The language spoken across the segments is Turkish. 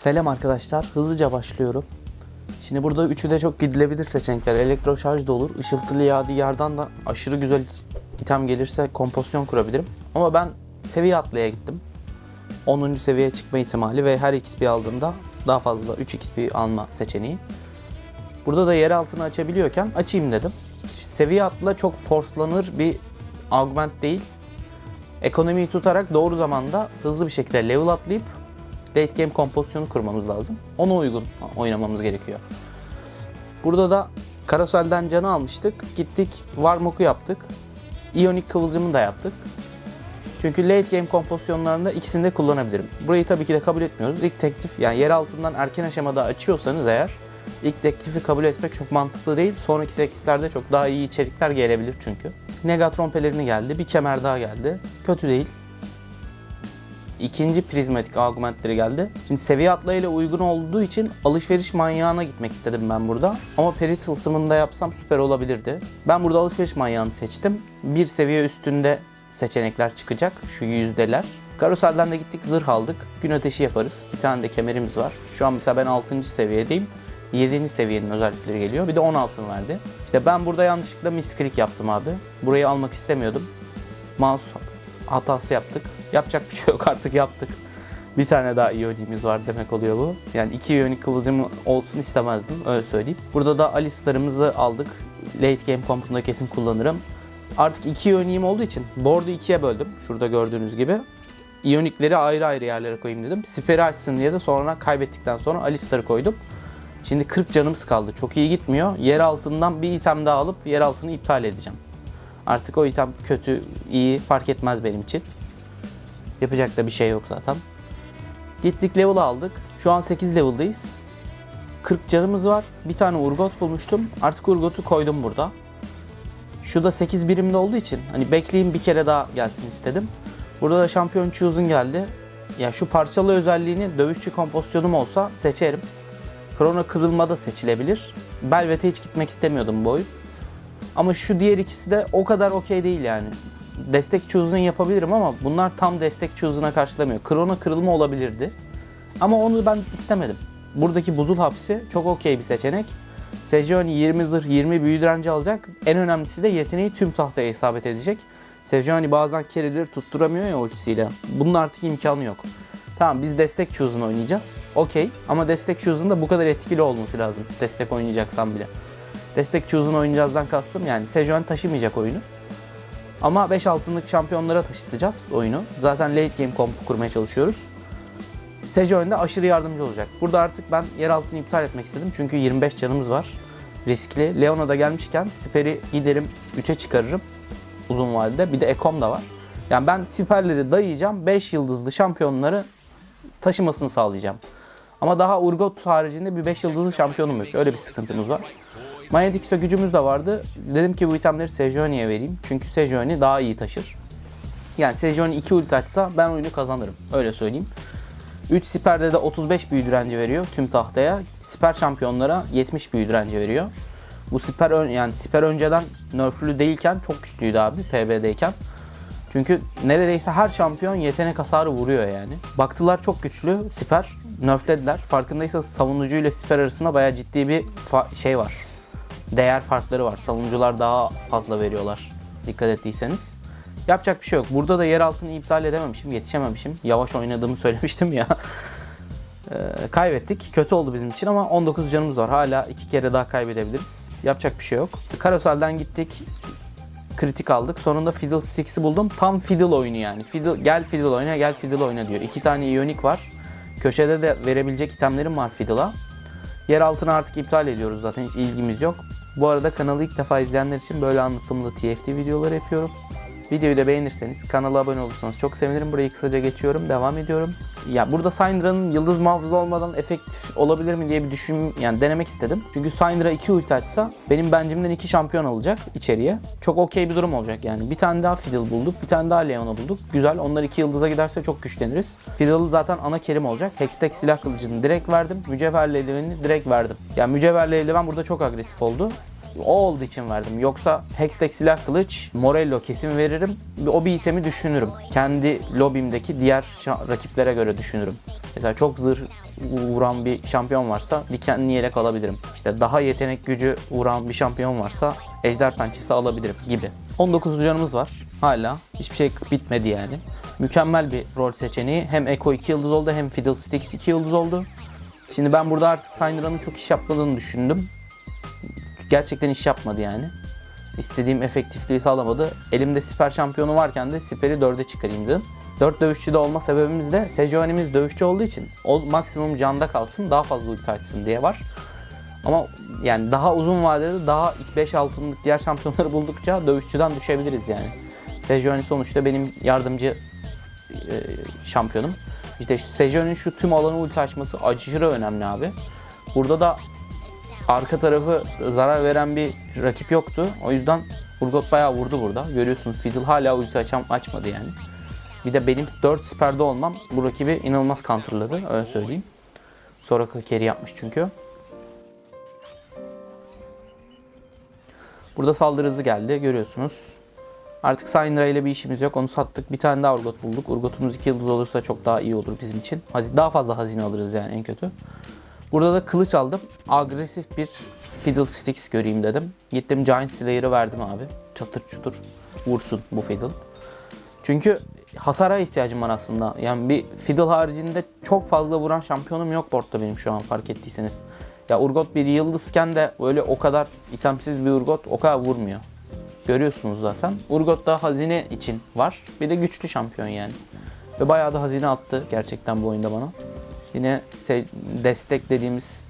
Selam arkadaşlar. Hızlıca başlıyorum. Şimdi burada üçü de çok gidilebilir seçenekler. Elektroşarj da olur. Işıltılı yadigardan da aşırı güzel item gelirse kompozisyon kurabilirim. Ama ben seviye atlaya gittim. 10. seviyeye çıkma ihtimali ve her XP aldığımda daha fazla 3 XP alma seçeneği. Burada da yer altını açabiliyorken açayım dedim. Seviye atla çok forslanır bir augment değil. Ekonomiyi tutarak doğru zamanda hızlı bir şekilde level atlayıp late game kompozisyonu kurmamız lazım. Ona uygun oynamamız gerekiyor. Burada da Karosel'den canı almıştık. Gittik Warmock'u yaptık. Ionic kıvılcımını da yaptık. Çünkü late game kompozisyonlarında ikisini de kullanabilirim. Burayı tabii ki de kabul etmiyoruz. İlk teklif yani yer altından erken aşamada açıyorsanız eğer ilk teklifi kabul etmek çok mantıklı değil. Sonraki tekliflerde çok daha iyi içerikler gelebilir çünkü. Negatron pelerini geldi. Bir kemer daha geldi. Kötü değil. İkinci prizmatik augmentleri geldi. Şimdi seviye atlayla uygun olduğu için alışveriş manyağına gitmek istedim ben burada. Ama peri tılsımını da yapsam süper olabilirdi. Ben burada alışveriş manyağını seçtim. Bir seviye üstünde seçenekler çıkacak. Şu yüzdeler. Karoselden de gittik zırh aldık. Gün ateşi yaparız. Bir tane de kemerimiz var. Şu an mesela ben 6. seviyedeyim. 7. seviyenin özellikleri geliyor. Bir de 10 altın verdi. İşte ben burada yanlışlıkla misklik yaptım abi. Burayı almak istemiyordum. Mouse hatası yaptık. Yapacak bir şey yok artık yaptık. Bir tane daha iyoniğimiz var demek oluyor bu. Yani iki iyonik kıvılcım olsun istemezdim öyle söyleyeyim. Burada da Alistar'ımızı aldık. Late game kompunda kesin kullanırım. Artık iki iyoniğim olduğu için board'u ikiye böldüm. Şurada gördüğünüz gibi. İyonikleri ayrı ayrı yerlere koyayım dedim. Siperi açsın diye de sonra kaybettikten sonra Alistar'ı koydum. Şimdi 40 canımız kaldı. Çok iyi gitmiyor. Yer altından bir item daha alıp yer altını iptal edeceğim. Artık o item kötü, iyi fark etmez benim için. Yapacak da bir şey yok zaten. Gittik level aldık. Şu an 8 level'dayız. 40 canımız var. Bir tane Urgot bulmuştum. Artık Urgot'u koydum burada. Şu da 8 birimde olduğu için hani bekleyeyim bir kere daha gelsin istedim. Burada da şampiyon Choose'un geldi. Ya şu parçalı özelliğini dövüşçü kompozisyonum olsa seçerim. Krona kırılmada seçilebilir. Belvet'e hiç gitmek istemiyordum bu oyun. Ama şu diğer ikisi de o kadar okey değil yani. Destek chosen yapabilirim ama bunlar tam destek chosen'a karşılamıyor. Krona kırılma olabilirdi. Ama onu ben istemedim. Buradaki buzul hapsi çok okey bir seçenek. Sejuani 20 zırh 20 büyü direnci alacak. En önemlisi de yeteneği tüm tahtaya isabet edecek. Sejuani bazen carry'leri tutturamıyor ya ultisiyle. Bunun artık imkanı yok. Tamam biz destek chosen oynayacağız. Okey ama destek chosen da bu kadar etkili olması lazım. Destek oynayacaksam bile. Destek chosen oynayacağızdan kastım yani Sejuani taşımayacak oyunu. Ama 5 altınlık şampiyonlara taşıtacağız oyunu. Zaten late game kompu kurmaya çalışıyoruz. Sejuani aşırı yardımcı olacak. Burada artık ben yer altını iptal etmek istedim. Çünkü 25 canımız var. Riskli. Leona da gelmişken Siper'i giderim 3'e çıkarırım. Uzun vadede. Bir de Ekom da var. Yani ben siperleri dayayacağım. 5 yıldızlı şampiyonları taşımasını sağlayacağım. Ama daha Urgot haricinde bir 5 yıldızlı şampiyonum yok. Öyle bir sıkıntımız var. Manyetik sökücümüz de vardı. Dedim ki bu itemleri Sejuani'ye vereyim. Çünkü Sejuani daha iyi taşır. Yani Sejuani 2 ulti açsa ben oyunu kazanırım. Öyle söyleyeyim. 3 siperde de 35 büyü direnci veriyor tüm tahtaya. Siper şampiyonlara 70 büyü direnci veriyor. Bu siper ön, yani siper önceden nerflü değilken çok güçlüydü abi PB'deyken. Çünkü neredeyse her şampiyon yetenek hasarı vuruyor yani. Baktılar çok güçlü siper nerflediler. Farkındaysanız savunucu ile siper arasında bayağı ciddi bir şey var. Değer farkları var. Savunucular daha fazla veriyorlar. Dikkat ettiyseniz. Yapacak bir şey yok. Burada da yer altını iptal edememişim, yetişememişim. Yavaş oynadığımı söylemiştim ya. Ee, kaybettik. Kötü oldu bizim için ama 19 canımız var. Hala iki kere daha kaybedebiliriz. Yapacak bir şey yok. Karosel'den gittik. Kritik aldık. Sonunda Fiddle Sticks'i buldum. Tam Fiddle oyunu yani. Fiddle, gel Fiddle oyna, gel Fiddle oyna diyor. İki tane Ionic var. Köşede de verebilecek itemlerim var Fiddle'a. Yer altını artık iptal ediyoruz zaten. Hiç ilgimiz yok. Bu arada kanalı ilk defa izleyenler için böyle anlatımlı TFT videoları yapıyorum. Videoyu da beğenirseniz, kanala abone olursanız çok sevinirim. Burayı kısaca geçiyorum, devam ediyorum. Ya burada Syndra'nın yıldız muhafızı olmadan efektif olabilir mi diye bir düşün, yani denemek istedim. Çünkü Syndra 2 ulti açsa benim bencimden 2 şampiyon alacak içeriye. Çok okey bir durum olacak yani. Bir tane daha Fiddle bulduk, bir tane daha Leona bulduk. Güzel, onlar 2 yıldıza giderse çok güçleniriz. Fiddle zaten ana kerim olacak. Hextech silah kılıcını direkt verdim. Mücevherli eldiveni direkt verdim. Yani mücevherli eldiven burada çok agresif oldu. O olduğu için verdim. Yoksa Hextech silah kılıç, Morello kesin veririm. O bir itemi düşünürüm. Kendi lobimdeki diğer rakiplere göre düşünürüm. Mesela çok zırh vuran bir şampiyon varsa dikenli yelek alabilirim. İşte daha yetenek gücü vuran bir şampiyon varsa ejder pençesi alabilirim gibi. 19 canımız var hala. Hiçbir şey bitmedi yani. Mükemmel bir rol seçeneği. Hem Echo 2 yıldız oldu hem Fiddlesticks 2 yıldız oldu. Şimdi ben burada artık Syndra'nın çok iş yapmadığını düşündüm. Gerçekten iş yapmadı yani. İstediğim efektifliği sağlamadı. Elimde siper şampiyonu varken de siperi 4'e çıkarayım dedim. 4 dövüşçü de olma sebebimiz de Sejuani'miz dövüşçü olduğu için o maksimum canda kalsın daha fazla ulti açsın diye var. Ama yani daha uzun vadede daha 5 altınlık diğer şampiyonları buldukça dövüşçüden düşebiliriz yani. Sejuani sonuçta benim yardımcı e, şampiyonum. İşte Sejuani'nin şu tüm alanı ulti açması aşırı önemli abi. Burada da arka tarafı zarar veren bir rakip yoktu. O yüzden Urgot bayağı vurdu burada. Görüyorsunuz Fiddle hala ulti açam, açmadı yani. Bir de benim 4 siperde olmam bu rakibi inanılmaz counterladı öyle söyleyeyim. Sonra carry yapmış çünkü. Burada saldırı hızı geldi görüyorsunuz. Artık Syndra ile bir işimiz yok. Onu sattık. Bir tane daha Urgot bulduk. Urgot'umuz 2 yıldız olursa çok daha iyi olur bizim için. Daha fazla hazine alırız yani en kötü. Burada da kılıç aldım. Agresif bir Fiddlesticks göreyim dedim. Gittim Giant Slayer'ı verdim abi. Çatır çutur vursun bu Fiddle. Çünkü hasara ihtiyacım var aslında. Yani bir Fiddle haricinde çok fazla vuran şampiyonum yok boardda benim şu an fark ettiyseniz. Ya Urgot bir yıldızken de öyle o kadar itemsiz bir Urgot o kadar vurmuyor. Görüyorsunuz zaten. Urgot da hazine için var. Bir de güçlü şampiyon yani. Ve bayağı da hazine attı gerçekten bu oyunda bana. Yine destek dediğimiz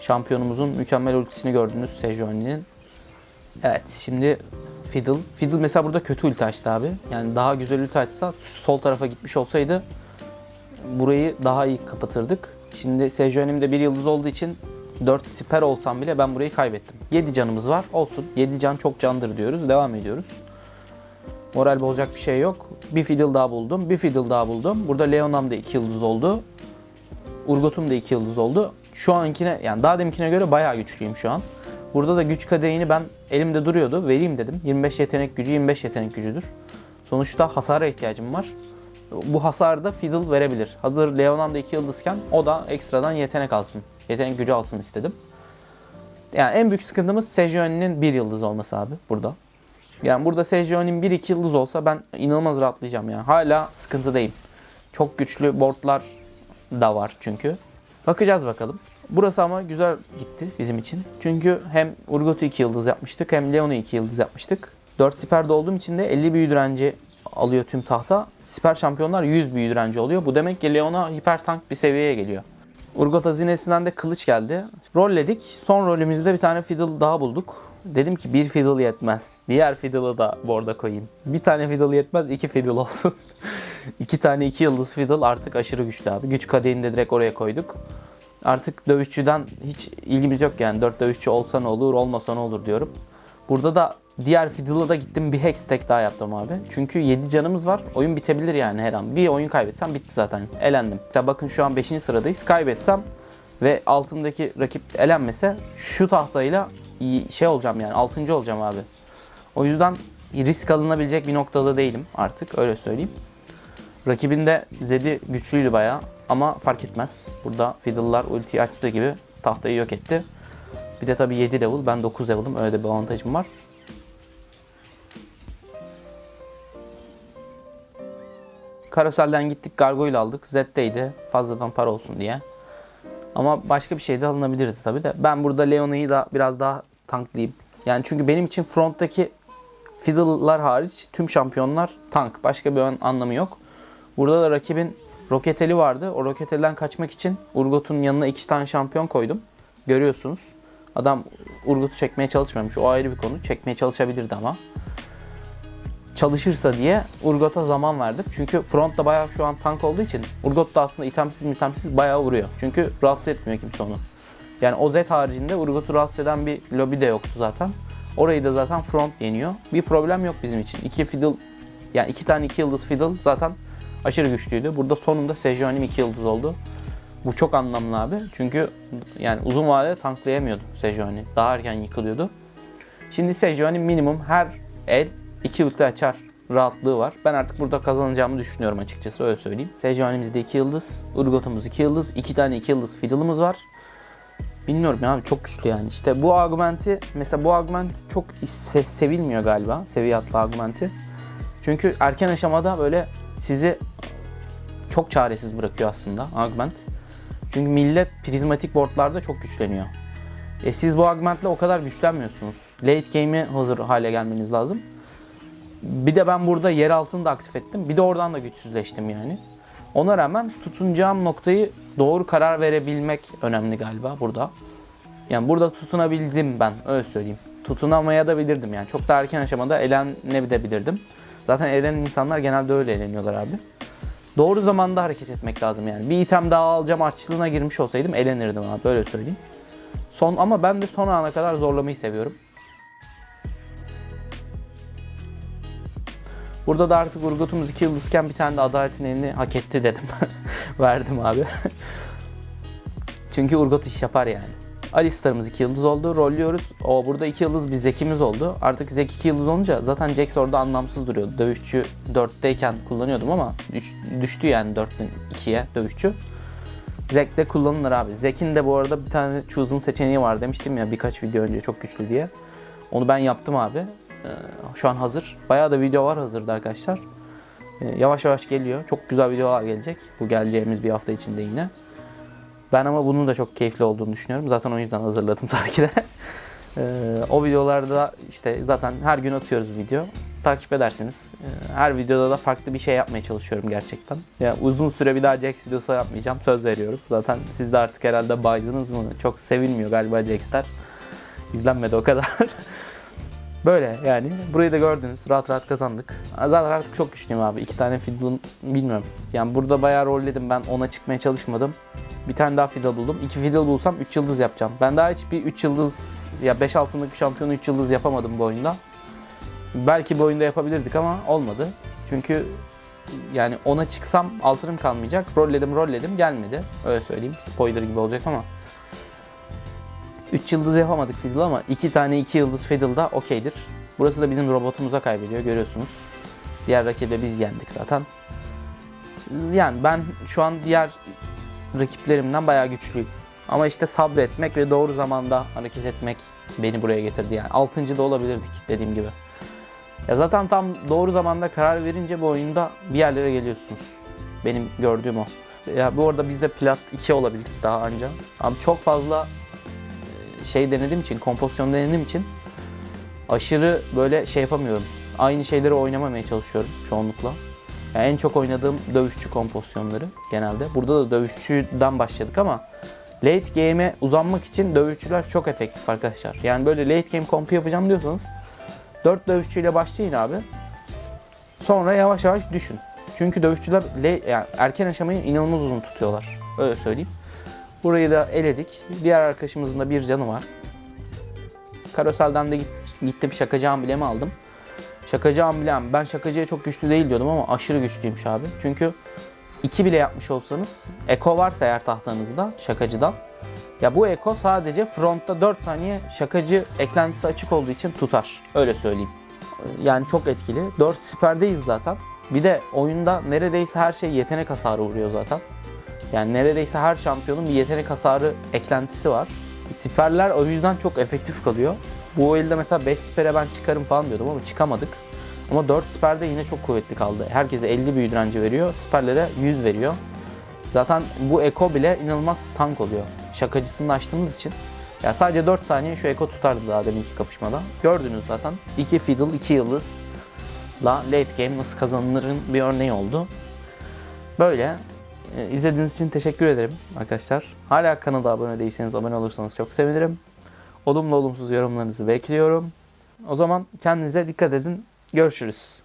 şampiyonumuzun mükemmel ultisini gördünüz Sejuani'nin. Evet şimdi Fiddle. Fiddle mesela burada kötü ulti açtı abi. Yani daha güzel ulti açsa sol tarafa gitmiş olsaydı burayı daha iyi kapatırdık. Şimdi Sejuani'mde bir yıldız olduğu için 4 siper olsam bile ben burayı kaybettim. 7 canımız var. Olsun. 7 can çok candır diyoruz. Devam ediyoruz. Moral bozacak bir şey yok. Bir fiddle daha buldum. Bir fiddle daha buldum. Burada Leonam da 2 yıldız oldu. Urgot'um da 2 yıldız oldu. Şu ankine yani daha deminkine göre bayağı güçlüyüm şu an. Burada da güç kaderini ben elimde duruyordu. Vereyim dedim. 25 yetenek gücü 25 yetenek gücüdür. Sonuçta hasara ihtiyacım var. Bu hasarı da Fiddle verebilir. Hazır Leonam da 2 yıldızken o da ekstradan yetenek alsın. Yetenek gücü alsın istedim. Yani en büyük sıkıntımız Sejuani'nin 1 yıldız olması abi burada. Yani burada Sejuani'nin 1-2 yıldız olsa ben inanılmaz rahatlayacağım yani. Hala sıkıntıdayım. Çok güçlü boardlar da var çünkü. Bakacağız bakalım. Burası ama güzel gitti bizim için. Çünkü hem Urgot'u 2 yıldız yapmıştık hem Leon'u 2 yıldız yapmıştık. 4 siperde olduğum için de 50 büyü direnci alıyor tüm tahta. Siper şampiyonlar 100 büyü direnci oluyor. Bu demek ki Leon'a hiper tank bir seviyeye geliyor. Urgot hazinesinden de kılıç geldi. Rolledik. Son rolümüzde bir tane fiddle daha bulduk. Dedim ki bir fiddle yetmez. Diğer fiddle'ı da borda koyayım. Bir tane fiddle yetmez, iki fiddle olsun. İki tane iki yıldız fiddle artık aşırı güçlü abi. Güç kadehini de direkt oraya koyduk. Artık dövüşçüden hiç ilgimiz yok yani. Dört dövüşçü olsa ne olur, olmasa ne olur diyorum. Burada da diğer fiddle'a da gittim bir hex tek daha yaptım abi. Çünkü 7 canımız var. Oyun bitebilir yani her an. Bir oyun kaybetsem bitti zaten. Elendim. Ya bakın şu an 5. sıradayız. Kaybetsem ve altımdaki rakip elenmese şu tahtayla şey olacağım yani 6. olacağım abi. O yüzden risk alınabilecek bir noktada değilim artık öyle söyleyeyim. Rakibin de Zed'i güçlüydü bayağı ama fark etmez. Burada Fiddle'lar ultiyi açtığı gibi tahtayı yok etti. Bir de tabii 7 level ben 9 level'ım öyle de bir avantajım var. Karosel'den gittik Gargoyle aldık. Zed'deydi fazladan para olsun diye. Ama başka bir şey de alınabilirdi tabii de. Ben burada Leona'yı da biraz daha tanklayayım. Yani çünkü benim için fronttaki Fiddle'lar hariç tüm şampiyonlar tank. Başka bir anlamı yok. Burada da rakibin Roketeli vardı. O Roketel'den kaçmak için Urgot'un yanına iki tane şampiyon koydum. Görüyorsunuz. Adam Urgot'u çekmeye çalışmamış. O ayrı bir konu. Çekmeye çalışabilirdi ama. Çalışırsa diye Urgot'a zaman verdim. Çünkü frontta bayağı şu an tank olduğu için Urgot da aslında itemsiz itemsiz bayağı vuruyor. Çünkü rahatsız etmiyor kimse onu. Yani o Z haricinde Urgot'u rahatsız eden bir lobi de yoktu zaten. Orayı da zaten front yeniyor. Bir problem yok bizim için. İki fiddle yani iki tane iki yıldız fiddle zaten aşırı güçlüydü. Burada sonunda Sejuani'm iki yıldız oldu. Bu çok anlamlı abi. Çünkü yani uzun vadede tanklayamıyordu Sejuani. Daha erken yıkılıyordu. Şimdi Sejuani minimum her el 2 ulti açar rahatlığı var. Ben artık burada kazanacağımı düşünüyorum açıkçası öyle söyleyeyim. Sejuani'mizde 2 yıldız, Urgot'umuz 2 yıldız, 2 tane 2 yıldız Fiddle'ımız var. Bilmiyorum ya abi çok güçlü yani. İşte bu argumenti mesela bu argument çok se- sevilmiyor galiba. Seviye atlı argumenti. Çünkü erken aşamada böyle sizi çok çaresiz bırakıyor aslında argument. Çünkü millet prizmatik boardlarda çok güçleniyor. E siz bu argumentle o kadar güçlenmiyorsunuz. Late game'e hazır hale gelmeniz lazım. Bir de ben burada yer altını da aktif ettim. Bir de oradan da güçsüzleştim yani. Ona rağmen tutunacağım noktayı doğru karar verebilmek önemli galiba burada. Yani burada tutunabildim ben öyle söyleyeyim. Tutunamaya da bilirdim yani. Çok da erken aşamada elenebilirdim. Zaten elenen insanlar genelde öyle eleniyorlar abi. Doğru zamanda hareket etmek lazım yani. Bir item daha alacağım açlığına girmiş olsaydım elenirdim abi böyle söyleyeyim. Son ama ben de son ana kadar zorlamayı seviyorum. Burada da artık Urgot'umuz 2 yıldızken bir tane de adaletin elini hak etti dedim. Verdim abi. Çünkü Urgot iş yapar yani. Alistar'ımız 2 yıldız oldu. Rolluyoruz. O burada 2 yıldız bir Zek'imiz oldu. Artık Zek 2 yıldız olunca zaten Jax orada anlamsız duruyordu. Dövüşçü 4'teyken kullanıyordum ama düş- düştü yani 4'ten 2'ye dövüşçü. Zek de kullanılır abi. Zek'in de bu arada bir tane Chosen seçeneği var demiştim ya birkaç video önce çok güçlü diye. Onu ben yaptım abi. Ee, şu an hazır. Bayağı da video var hazırda arkadaşlar. Ee, yavaş yavaş geliyor. Çok güzel videolar gelecek. Bu geleceğimiz bir hafta içinde yine. Ben ama bunun da çok keyifli olduğunu düşünüyorum. Zaten o yüzden hazırladım tabii ki de. O videolarda işte zaten her gün atıyoruz video. Takip edersiniz. Ee, her videoda da farklı bir şey yapmaya çalışıyorum gerçekten. Yani uzun süre bir daha Jax videosu yapmayacağım. Söz veriyorum. Zaten siz de artık herhalde baydınız mı? Çok sevilmiyor galiba Jax'ler. İzlenmedi o kadar. Böyle yani. Burayı da gördünüz. Rahat rahat kazandık. Zaten artık çok güçlüyüm abi. İki tane fiddle'ın bilmiyorum. Yani burada bayağı rolledim. Ben ona çıkmaya çalışmadım. Bir tane daha fiddle buldum. İki fiddle bulsam 3 yıldız yapacağım. Ben daha hiç bir 3 yıldız ya 5 altındaki şampiyonu 3 yıldız yapamadım bu oyunda. Belki bu oyunda yapabilirdik ama olmadı. Çünkü yani ona çıksam altınım kalmayacak. Rolledim rolledim gelmedi. Öyle söyleyeyim. Spoiler gibi olacak ama. 3 yıldız yapamadık Fiddle ama 2 tane 2 yıldız Fiddle'da okeydir. Burası da bizim robotumuza kaybediyor görüyorsunuz. Diğer rakibe biz yendik zaten. Yani ben şu an diğer rakiplerimden bayağı güçlüyüm. Ama işte sabretmek ve doğru zamanda hareket etmek beni buraya getirdi yani. 6. da olabilirdik dediğim gibi. Ya zaten tam doğru zamanda karar verince bu oyunda bir yerlere geliyorsunuz. Benim gördüğüm o. Ya bu arada bizde plat 2 olabildik daha anca. Abi çok fazla e, şey denediğim için, kompozisyon denediğim için aşırı böyle şey yapamıyorum. Aynı şeyleri oynamamaya çalışıyorum çoğunlukla. Yani en çok oynadığım dövüşçü kompozisyonları genelde. Burada da dövüşçüden başladık ama late game'e uzanmak için dövüşçüler çok efektif arkadaşlar. Yani böyle late game kompu yapacağım diyorsanız 4 dövüşçüyle başlayın abi. Sonra yavaş yavaş düşün. Çünkü dövüşçüler le- yani erken aşamayı inanılmaz uzun tutuyorlar. Öyle söyleyeyim. Burayı da eledik. Diğer arkadaşımızın da bir canı var. Karosel'den de git- gittim şakacı amblemi aldım. Şakacı amblem. Ben şakacıya çok güçlü değil diyordum ama aşırı güçlüymüş abi. Çünkü 2 bile yapmış olsanız Eko varsa eğer tahtanızda şakacıdan ya bu Eko sadece frontta 4 saniye şakacı eklentisi açık olduğu için tutar. Öyle söyleyeyim. Yani çok etkili. 4 siperdeyiz zaten. Bir de oyunda neredeyse her şey yetenek hasarı vuruyor zaten. Yani neredeyse her şampiyonun bir yetenek hasarı eklentisi var. Siperler o yüzden çok efektif kalıyor. Bu elde mesela 5 sipere ben çıkarım falan diyordum ama çıkamadık. Ama 4 siperde yine çok kuvvetli kaldı. Herkese 50 büyü direnci veriyor. Siperlere 100 veriyor. Zaten bu Eko bile inanılmaz tank oluyor. Şakacısını açtığımız için. Ya sadece 4 saniye şu Eko tutardı daha deminki kapışmada. Gördünüz zaten. 2 fiddle, 2 yıldız. La late game nasıl kazanılırın bir örneği oldu. Böyle. Ee, İzlediğiniz için teşekkür ederim arkadaşlar. Hala kanala abone değilseniz abone olursanız çok sevinirim. Olumlu olumsuz yorumlarınızı bekliyorum. O zaman kendinize dikkat edin. Görüşürüz.